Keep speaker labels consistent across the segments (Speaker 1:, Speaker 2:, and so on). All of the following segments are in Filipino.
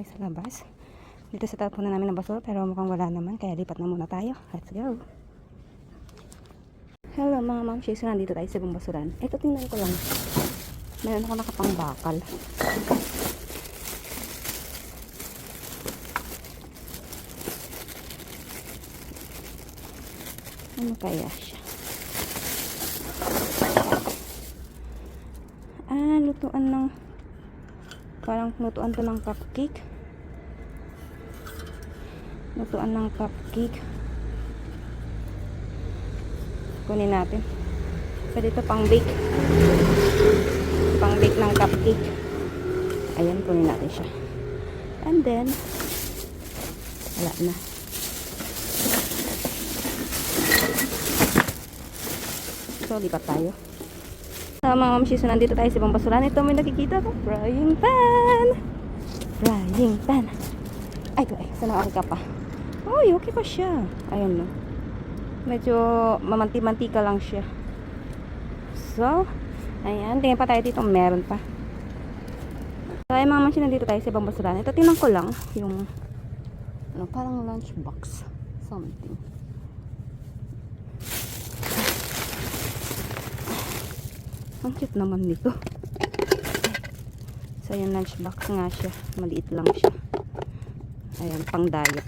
Speaker 1: tayo sa labas. Dito sa tapunan namin ng basura pero mukhang wala naman kaya lipat na muna tayo. Let's go. Hello mga ma'am, so nandito tayo sa ibang basuran. Ito tingnan ko lang. Meron ako nakapang bakal. Ano kaya siya? Ah, lutuan ng parang lutuan to ng cupcake. Lutuan ng cupcake. Kunin natin. Pwede ito pang bake. Pang bake ng cupcake. Ayan, kunin natin siya. And then, wala na. So, lipat tayo. Sa mga mamsis, nandito tayo sa ibang basurahan. Ito may nakikita ko. Frying pan! Frying pan. Ay, ay, saan ang ka pa? Uy, okay pa siya. Ayun no. Medyo mamanti-mantika lang siya. So, ayan. Tingnan pa tayo dito. Meron pa. So, ayun mga mamsis, nandito tayo sa ibang basurahan. Ito, tinan ko lang yung ano, parang lunchbox. Something. Ang cute naman nito. So, yung lunchbox nga siya. Maliit lang siya. Ayan, pang diet.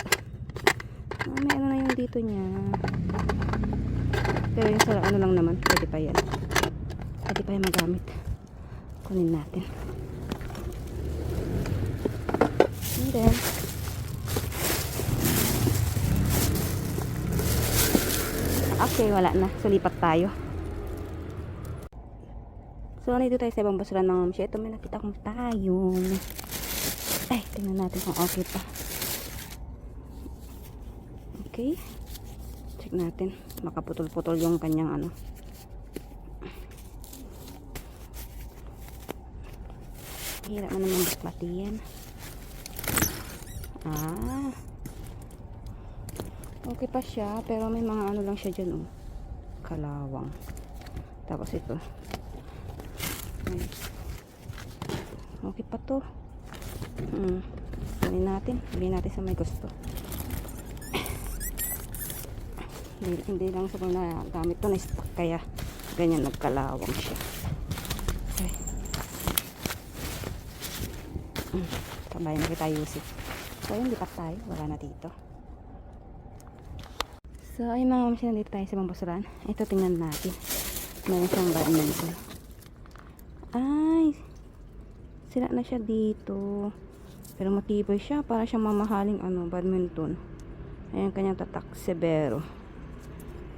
Speaker 1: Ah, may ano na yung dito niya. Pero yung sa ano lang naman, pwede pa yan. Pwede pa yan magamit. Kunin natin. And then, okay, wala na. So, lipat tayo. So, nandito tayo sa ibang basura ng mamsya. Ito, may nakita kong tayong. Ay, tingnan natin kung okay pa. Okay. Check natin. Makaputol-putol yung kanyang ano. Hirap na naman baklatin. Ah. Okay pa siya, pero may mga ano lang siya dyan, oh. Kalawang. Tapos ito. Ayan. Okay pa to. Hmm. Bilhin natin. Bilhin natin sa may gusto. hindi, hindi lang sa na gamit to na stock kaya ganyan nagkalawang siya. Okay. Hmm. Tambayan na kita Yusuf. So yun, lipat tayo. Wala na dito. So ay mga mamsi nandito tayo sa ibang basuran. Ito tingnan natin. Meron siyang badminton. Ay, sira na siya dito. Pero matibay siya. Para siyang mamahaling ano, badminton. Ayan kanyang tatak, severo.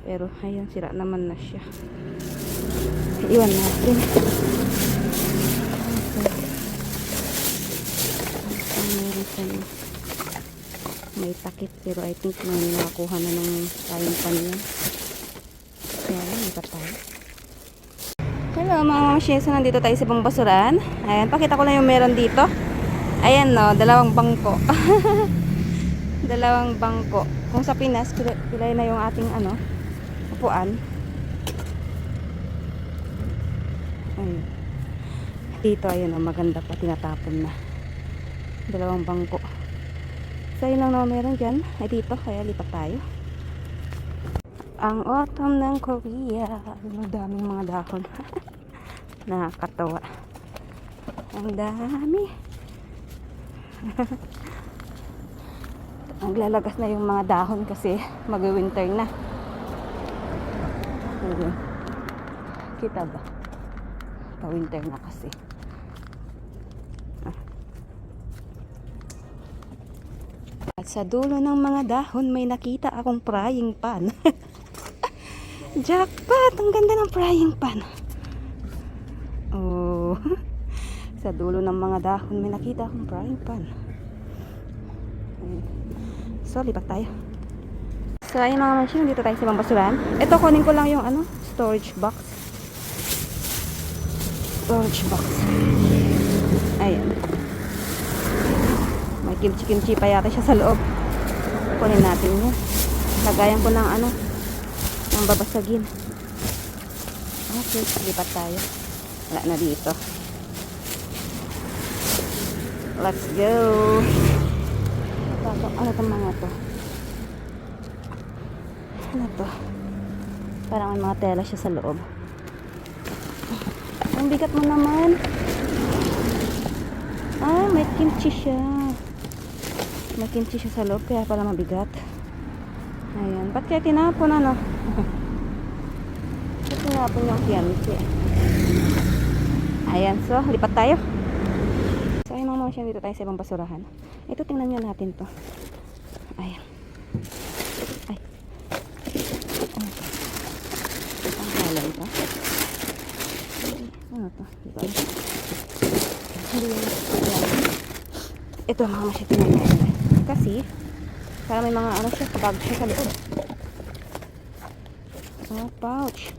Speaker 1: Pero, ayan, sira naman na siya. Iwan natin. Okay. May takip. Pero I think may nakakuha na ng tayong pan yan. Kaya, lipat tayo. Hello mga mamashins, nandito tayo sa ibang basuran. Ayan, pakita ko lang yung meron dito. Ayan no, dalawang bangko. dalawang bangko. Kung sa Pinas, pilay na yung ating ano, upuan. Ayun. Dito, ayun o, maganda pa, tinatapon na. Dalawang bangko. So, yun lang naman meron dyan. Ay, dito, kaya lipat tayo. Ang autumn ng Korea. Ang daming mga dahon. Nakakatawa. Ang dami. Ang lalagas na yung mga dahon kasi mag-winter na. Ayun. Kita ba? Pa-winter na kasi. At sa dulo ng mga dahon may nakita akong frying pan. Jackpot! Ang ganda ng frying pan. Sa dulo ng mga dahon may nakita akong frying pan. So, lipat tayo. So, ayun mga machine, dito tayo sa ibang basuran. Ito, kunin ko lang yung ano, storage box. Storage box. Ayan. May kimchi-kimchi pa yata siya sa loob. Kunin natin yun. Lagayan ko ng ano, ng babasagin. Okay, lipat tayo. Wala na dito. Let's go. Ano, ano itong mga to? Ano to? Parang may mga tela siya sa loob. Ang bigat mo naman. Ah, may kimchi siya. May kimchi siya sa loob, kaya pala mabigat. Ayan. Ba't kaya tinapon ano? Ba't tinapon yung kimchi? Ayan, so, lipat tayo. So, ayun mga mga dito tayo sa ibang basurahan. Ito, tingnan nyo natin to. Ayan. Ay. To? Ang halay ito. Ano to? Di ba? Hindi yun. Ayan. Ito mga masya, tingnan natin. Kasi, para may mga ano siya, bag siya sa loob. Oh, pouch.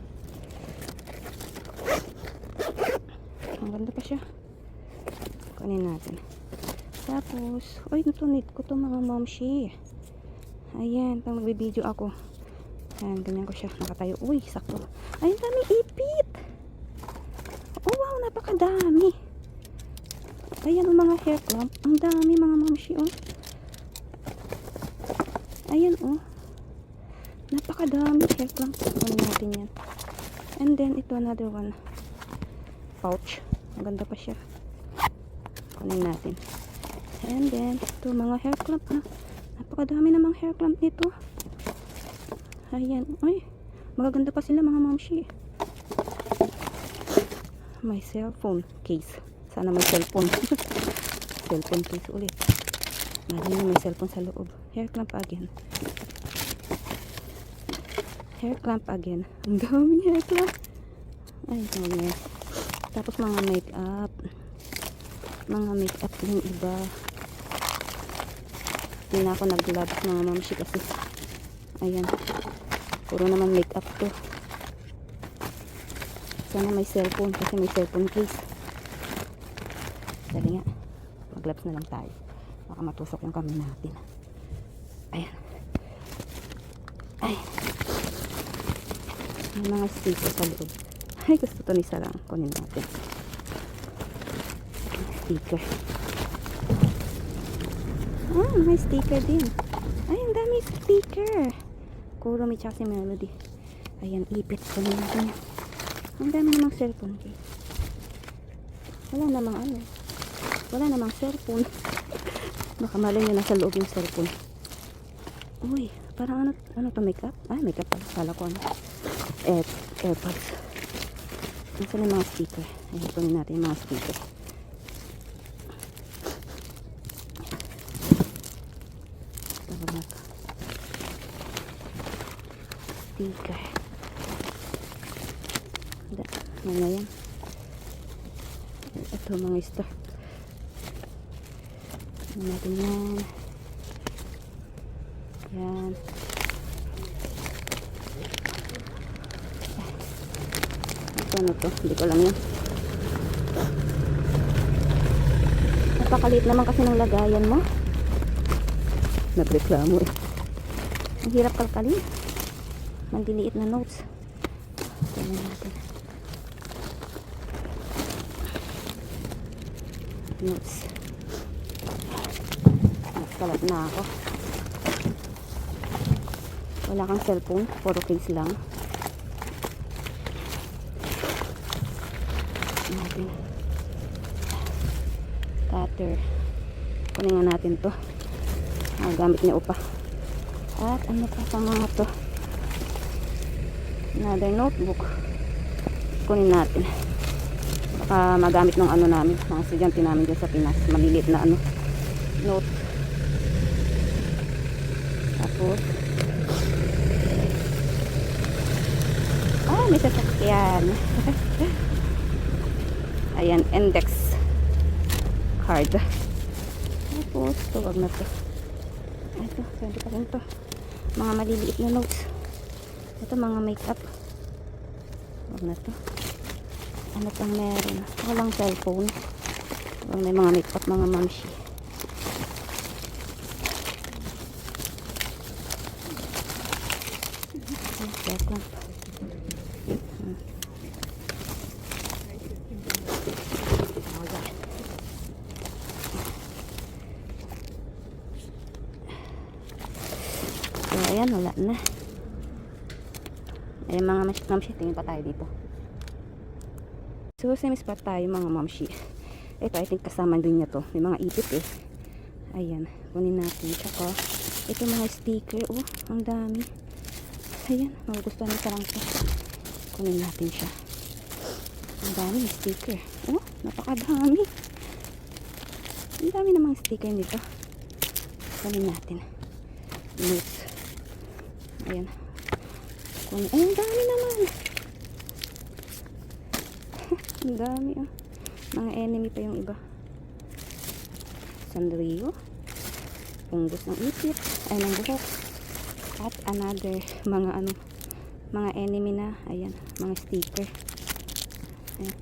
Speaker 1: Ang ganda pa siya. Kunin natin. Tapos, ay, natunit ko to mga momshi. Ayan, pang magbibideo ako. Ayan, ganyan ko siya. Nakatayo. Uy, sakto. Ay, ang dami ipit. Oh, wow, napakadami. Ayan, ang mga hair clamp. Ang dami mga momshi, oh. Ayan, oh. Napakadami hair clamp. Kunin natin yan. And then, ito another one. Pouch. Ang ganda pa siya. Kunin natin. And then, ito mga hair clamp na. Napakadami namang hair clamp nito. Ayan. Ay, magaganda pa sila mga mamshi. May cellphone case. Sana may cellphone. cellphone case ulit. Mali na may cellphone sa loob. Hair clamp again. Hair clamp again. Ang daming hair clamp. Ay, mga Tapos mga make-up. Mga make-up yung iba. Hindi na ako nag-gloves mga mamshi kasi. Ayan. Puro naman make-up to. Sana may cellphone kasi may cellphone case. Dali nga. Mag-gloves na lang tayo. Baka matusok yung kamay natin. Ayan. Ay. May mga sticker sa loob. Ay, gusto to ni Sarang. Kunin natin. Sticker. Ah, may sticker din. Ay, ang dami sticker. Kurumi tsaka si Melody. Ayan, ipit. Kunin natin yan. Ang dami namang cellphone case. Wala namang ano. Wala namang cellphone. Baka malay nyo nasa loob yung cellphone. Uy, parang ano, ano to makeup? Ah, makeup pala. Kala ko ano. Air, airpods. Nasaan yung mga sticker? Ayan, kunin natin yung mga sticker. Tawag na to. Sticker. Da, yan? Ito mga star. Ano natin yan? Yan. Ito ano to? Hindi ko alam yan. Napakaliit naman kasi ng lagayan mo. Nagreklamo eh. Ang hirap kalkalin. Mandiliit na notes. Tingnan natin. Notes. Nagkalat na ako. Wala kang cellphone. Puro case lang. Natin. Cutter. Kunin nga natin to. Ah, gamit niya upa. At ano pa sa mga to? Another notebook. Kunin natin. Baka magamit ng ano namin, mga estudyante namin dyan sa Pinas. Maliliit na ano, note. Tapos, ah, may sasakyan. Ayan, index card. Tapos, ito, wag na to. Ito, pwede pa rin to. Mga maliliit na notes. Ito, mga makeup. Wag na to. Ano pang meron? Walang cellphone. Wag may mga makeup, mga mamshi. Ay, check lang. Hmm. Ayan. So, ayan, wala na. Ayan mga mas- mamshi, tingin pa tayo dito. So, same spot tayo mga mamshi. Ito, I think kasama din niya to. May mga ipit eh. Ayan, kunin natin. Tsaka, ito mga sticker. Oh, ang dami. Ayan, magugustuhan ni sarang to. Kunin natin siya. Ang dami ng sticker. Oh, napakadami. Ang dami namang sticker nito. Kunin natin. Notes. Ayan. Kunin. Ay, ang dami naman. ang dami ah. Mga enemy pa yung iba. Sanrio. Punggos ng ipit. Ay, ng buhok. At another mga ano mga enemy na. Ayan. Mga sticker. Ayan.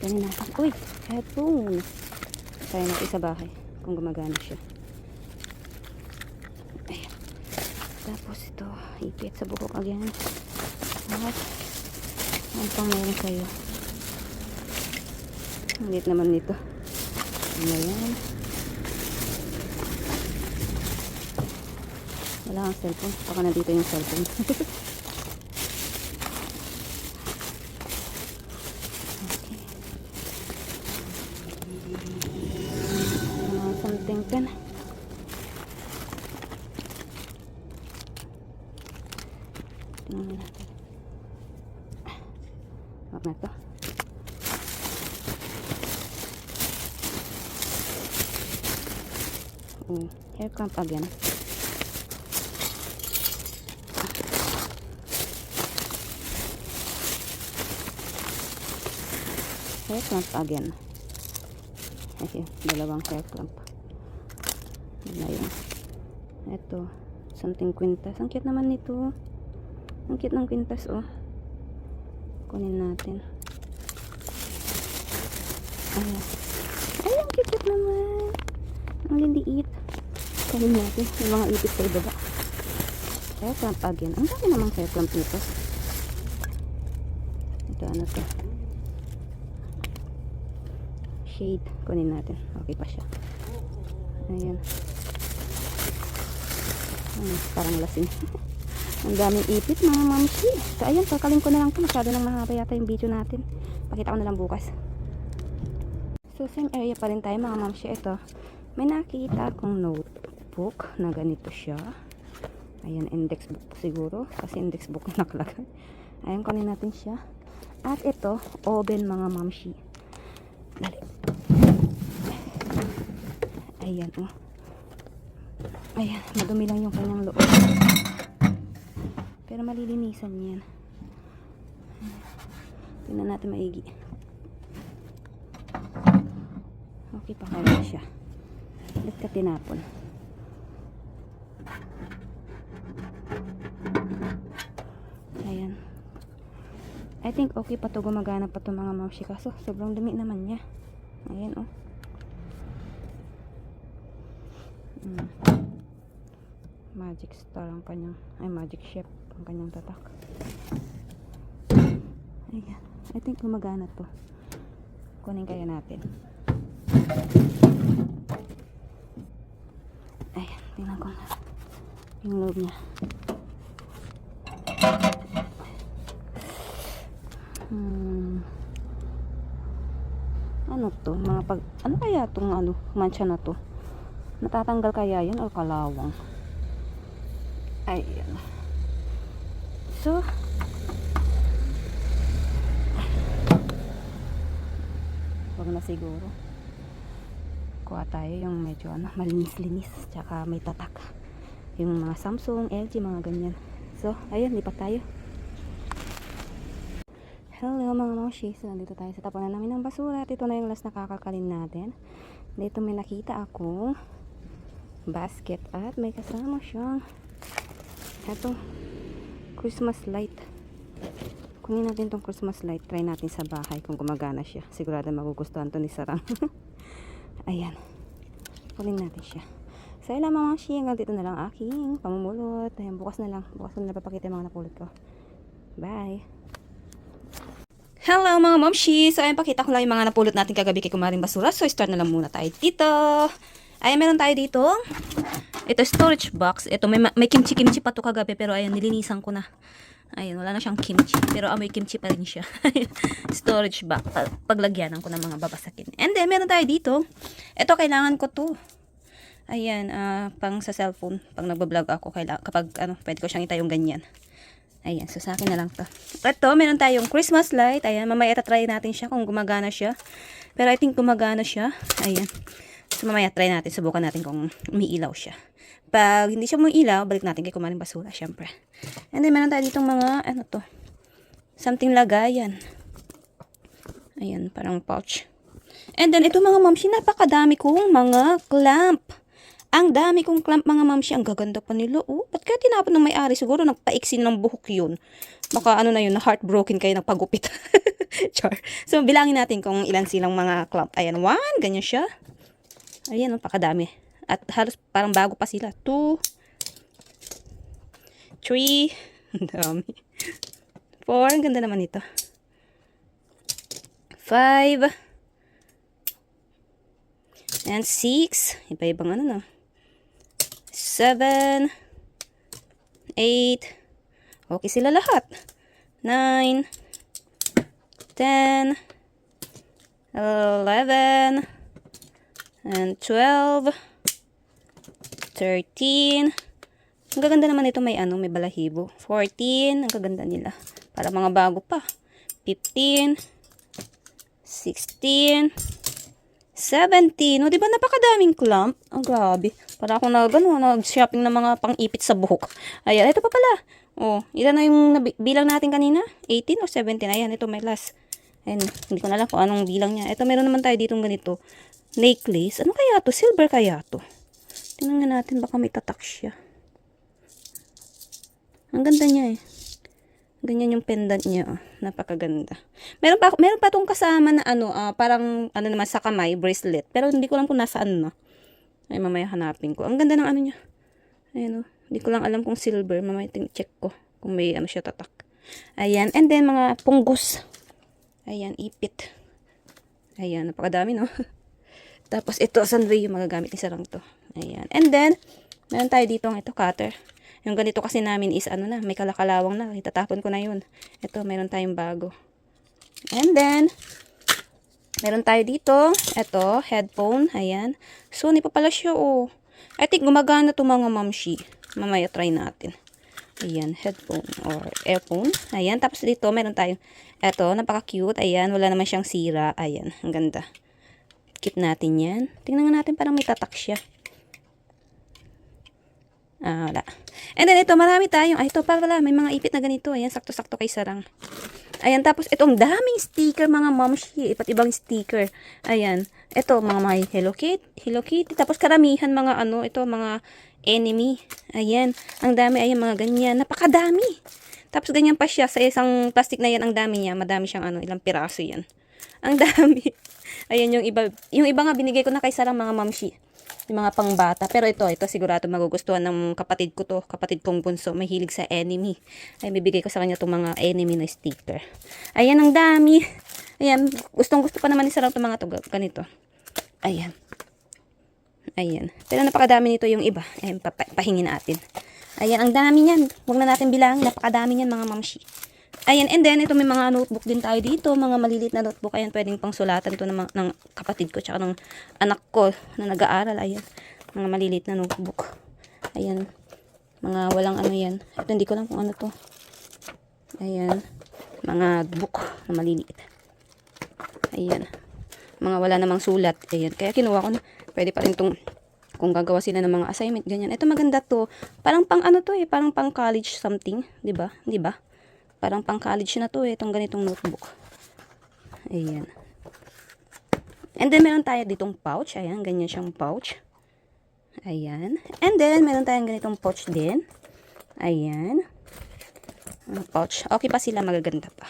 Speaker 1: Ganun natin. Uy! Headphone! Kaya natin sa bahay. Kung gumagana siya. Ayan. Tapos ito. Ipit sa buhok again. At ano pang meron sa'yo? Ang naman nito. Ano yan? Wala kang cellphone. Baka nandito yung cellphone. okay. Uh, something pen. Tingnan natin. Wag na to. Oh, hair clamp again. Hair clamp again. Ay, dalawang hair clamp. Yun. Ito, something quintas. Ang cute naman nito. Ang cute ng quintas, oh. Kunin natin. Ayan. Ay, ang cute naman. Ang liliit. Kunin natin. Yung mga ipit sa ibaba. Hair clamp again. Ang dami namang hair clamp nito. Ito, ano to? Shade. Kunin natin. Okay pa siya. Ayan. Hmm, parang lasing. Ang daming ipit mga mamsi. So ayun, kakalin ko na lang ito. Masyado nang mahaba yata yung video natin. Pakita ko na lang bukas. So same area pa rin tayo mga mamsi. Ito, may nakita akong notebook na ganito siya. Ayan, index book siguro. Kasi index book na nakalagay. Ayan, kunin natin siya. At ito, oven mga mamsi. Dali. Ayan, oh. Ayan, madumi lang yung kanyang loob. Pero malilinisan yan. Tingnan natin maigi. Okay pa kaya siya. Ba't ka tinapon? Ayan. I think okay pa to gumagana pa to mga mamsi kaso sobrang dumi naman niya. Ayan oh. Mm. Magic star ang kanyang, ay magic ship ang kanyang tatak. Ayan. I think gumagana to. Kunin kaya natin. Ayan. Tingnan ko na. Yung loob niya. Hmm. Ano to? Mga pag, ano kaya tong ano, mancha na to? Natatanggal kaya yan o kalawang? Ayan. So, wag na siguro. Kuha tayo yung medyo ano, malinis-linis. Tsaka may tatak. Yung mga Samsung, LG, mga ganyan. So, ayun, lipat tayo. Hello mga moshi. So, nandito tayo sa tapunan namin ng basura. At ito na yung last nakakakalin natin. Dito may nakita akong basket at may kasama siyang eto Christmas light. Kunin natin tong Christmas light. Try natin sa bahay kung gumagana siya. Sigurado magugustuhan to ni Sarang. Ayan. Kunin natin siya. So, ilang mga moshi. Hanggang dito na lang aking pamumulot. Ayan, bukas na lang. Bukas na lang papakita yung mga napulot ko. Bye! Hello mga momshi! So ayun, pakita ko lang yung mga napulot natin kagabi kay Kumaring Basura. So start na lang muna tayo dito. Ayan, meron tayo dito. Ito storage box. Ito, may, may kimchi-kimchi pa to kagabi pero ayan, nilinisan ko na. Ayun, wala na siyang kimchi. Pero amoy kimchi pa rin siya. Storage. Pa- paglagyanan ko ng mga babasakin. And then, meron tayo dito. Ito, kailangan ko to. Ayan, ah, pang sa cellphone. Pag nagbablog ako, kaila- kapag ano, pwede ko siyang itayong ganyan. Ayan, so sa akin na lang to. Ito, meron tayong Christmas light. Ayan, mamaya try natin siya kung gumagana siya. Pero I think gumagana siya. Ayan. So mamaya try natin, subukan natin kung umiilaw siya. Pag hindi siya umiilaw, balik natin kay kumaring basura, syempre. And then, meron tayo ditong mga, ano to, something lagayan. Ayan, parang pouch. And then, ito mga mamsi, napakadami kong mga clamp. Ang dami kong clamp mga mamsi. Ang gaganda pa nila. Oh, ba't kaya tinapon ng may-ari? Siguro nagpaiksin ng buhok yun. Baka ano na yun, na heartbroken kayo nagpagupit. Char. So, bilangin natin kung ilan silang mga clamp. Ayan, one, ganyan siya. Ayan, napakadami. At halos parang bago pa sila. Two, three, dami. Four, ang ganda naman ito. Five, and six, iba-ibang ano no. Seven, eight, okay sila lahat. Nine, ten, eleven, and twelve, 13. Ang gaganda naman ito may ano, may balahibo. 14, ang gaganda nila. Para mga bago pa. 15, 16, 17. O, di ba napakadaming clump? Ang grabe. Para ako nag, ano, nag-shopping ng mga pang-ipit sa buhok. Ayan, ito pa pala. Oh, ilan na yung bilang natin kanina? 18 o 17? Ayan, ito may last. Ayan, hindi ko na alam kung anong bilang niya. Ito, meron naman tayo ditong ganito. Necklace. Ano kaya to? Silver kaya to? Tingnan natin, baka may tatak siya. Ang ganda niya eh. Ganyan yung pendant niya. Oh. Napakaganda. Meron pa, meron pa tong kasama na ano, ah, parang ano naman sa kamay, bracelet. Pero hindi ko lang kung nasaan na. Ay, mamaya hanapin ko. Ang ganda ng ano niya. Ayan oh. Hindi ko lang alam kung silver. Mamaya check ko kung may ano siya tatak. Ayan. And then, mga punggos. Ayan, ipit. Ayan, napakadami no. Tapos ito, sunway yung magagamit ni sarang to. Ayan. And then, meron tayo dito ito, cutter. Yung ganito kasi namin is ano na, may kalakalawang na. Itatapon ko na yun. Ito, meron tayong bago. And then, meron tayo dito. Ito, headphone. Ayan. Sony pa pala siya, oh. I think gumagana to mga mamshi. Mamaya try natin. Ayan, headphone or earphone. Ayan, tapos dito meron tayong, eto, napaka-cute. Ayan, wala naman siyang sira. Ayan, ang ganda. Keep natin yan. Tingnan nga natin, parang may tatak siya. Ah, wala. And then ito, marami tayong, ay ito pa pala, may mga ipit na ganito. Ayan, sakto-sakto kay sarang. Ayan, tapos itong daming sticker, mga momshi. Iba't ibang sticker. Ayan. Ito, mga may Hello Kitty. Hello Kitty. Tapos karamihan mga ano, ito, mga enemy. Ayan. Ang dami, ayan, mga ganyan. Napakadami. Tapos ganyan pa siya. Sa isang plastic na yan, ang dami niya. Madami siyang ano, ilang piraso yan. Ang dami. Ayan yung iba. Yung iba nga binigay ko na kay Sarang mga mamshi. Yung mga pangbata. Pero ito, ito sigurado magugustuhan ng kapatid ko to. Kapatid kong bunso. Mahilig sa enemy. Ay, bibigay ko sa kanya itong mga enemy na sticker. Ayan, ang dami. Ayan, gustong gusto pa naman ni Sarang itong mga to. Ganito. Ayan. Ayan. Pero napakadami nito yung iba. Ayan, pahingin natin. Ayan, ang dami niyan. Huwag na natin bilangin. Napakadami niyan mga mamshi. Ayan, and then, ito may mga notebook din tayo dito. Mga maliliit na notebook. Ayan, pwedeng pang sulatan ito ng, ng kapatid ko. Tsaka ng anak ko na nag-aaral. Ayan, mga maliliit na notebook. Ayan, mga walang ano yan. Ito, hindi ko lang kung ano to. Ayan, mga book na maliliit. Ayan, mga wala namang sulat. Ayan, kaya kinuha ko na. Pwede pa rin itong kung gagawa sila ng mga assignment, ganyan. Ito maganda to. Parang pang ano to eh, parang pang college something, 'di ba? 'Di ba? Parang pang college na to eh, itong ganitong notebook. Ayan. And then meron tayo ditong pouch, ayan, ganyan siyang pouch. Ayan. And then meron tayong ganitong pouch din. Ayan. Pouch. Okay pa sila, magaganda pa.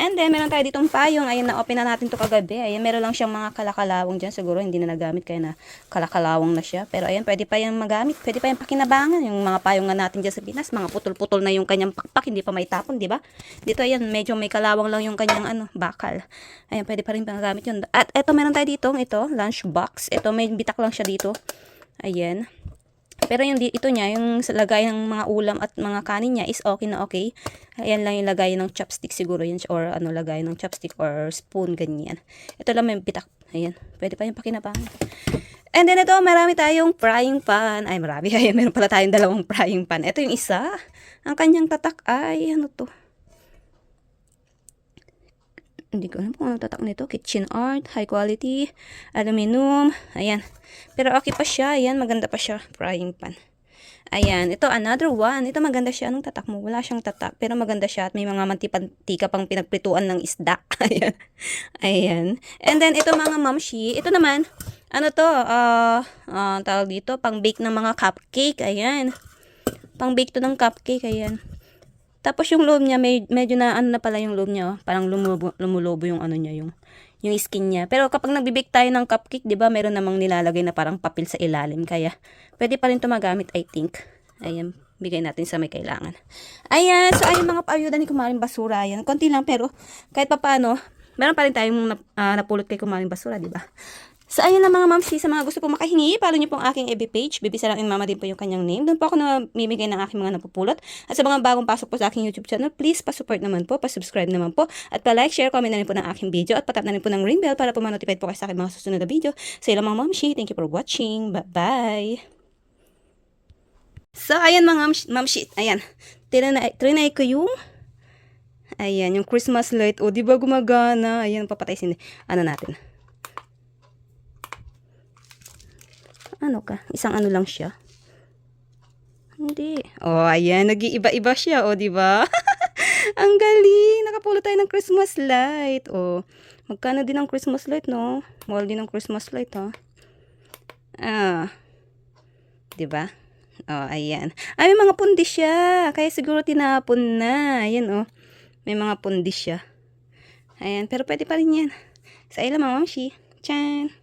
Speaker 1: And then, meron tayo ditong payong. Ayan, na-open na natin to kagabi. Ayan, meron lang siyang mga kalakalawang dyan. Siguro hindi na nagamit kaya na kalakalawang na siya. Pero ayan, pwede pa yan magamit. Pwede pa yan pakinabangan. Yung mga payong nga natin dyan sa Pinas, mga putol-putol na yung kanyang pakpak. Hindi pa may tapon, di ba? Dito, ayan, medyo may kalawang lang yung kanyang ano, bakal. Ayan, pwede pa rin panagamit yun. At eto, meron tayo ditong ito, lunch box. Ito, may bitak lang siya dito. Ayan. Pero yung ito niya, yung lagay ng mga ulam at mga kanin niya is okay na okay. Ayan lang yung lagay ng chopstick siguro yun or ano lagay ng chopstick or spoon ganyan. Ito lang may bitak. Ayan, pwede pa yung pakinabangan. And then ito, marami tayong frying pan. Ay, marami. Ayan, meron pala tayong dalawang frying pan. Ito yung isa. Ang kanyang tatak ay, ano to? Hindi ko alam kung ano tatak nito. Kitchen art, high quality, aluminum. Ayan. Pero okay pa siya. Ayan, maganda pa siya. Frying pan. Ayan, ito another one. Ito maganda siya. Anong tatak mo? Wala siyang tatak. Pero maganda siya at may mga mantipantika pang pinagprituan ng isda. Ayan. Ayan. And then ito mga mamshi. Ito naman, ano to? Ah, uh, tawag dito, pang bake ng mga cupcake. Ayan. Pang bake to ng cupcake. Ayan. Tapos yung loob niya, may, medyo na ano na pala yung loob niya. oh. Parang lumubo, lumulobo yung ano niya, yung, yung skin niya. Pero kapag nagbibake tayo ng cupcake, di ba, meron namang nilalagay na parang papel sa ilalim. Kaya, pwede pa rin ito magamit, I think. Ayan, bigay natin sa may kailangan. Ayan, so ayun mga paayuda ni Kumaring Basura. Ayan, konti lang pero kahit pa paano, meron pa rin tayong ah, napulot kay Kumaring Basura, di ba? So, ayun lang mga mamsi, sa mga gusto pong makahingi, follow niyo po ang aking FB page. Bibisa lang in mama din po yung kanyang name. Doon po ako namimigay ng aking mga napupulot. At sa mga bagong pasok po sa aking YouTube channel, please pa-support naman po, pa-subscribe naman po. At pa-like, share, comment na rin po ng aking video. At patap na rin po ng ring bell para po ma-notify po kayo sa aking mga susunod na video. So, yun lang mga mamsi. Thank you for watching. Bye-bye! So, ayan mga mamshi. Ayan. Trinay, ko yung Ayan, yung Christmas light. O, di ba gumagana? Ayan, papatay sin Ano natin? Ano ka? Isang ano lang siya? Hindi. Oh, ayan. Nag-iiba-iba siya. O, di ba? ang galing. Nakapulot tayo ng Christmas light. O, magkano din ang Christmas light, no? Mahal din ang Christmas light, ha? Ah. Di ba? Oh, ayan. Ay, may mga pundi siya. Kaya siguro tinapon na. Ayan, oh. May mga pundi siya. Ayan. Pero pwede pa rin yan. Sa ilang, mamamshi. Chan.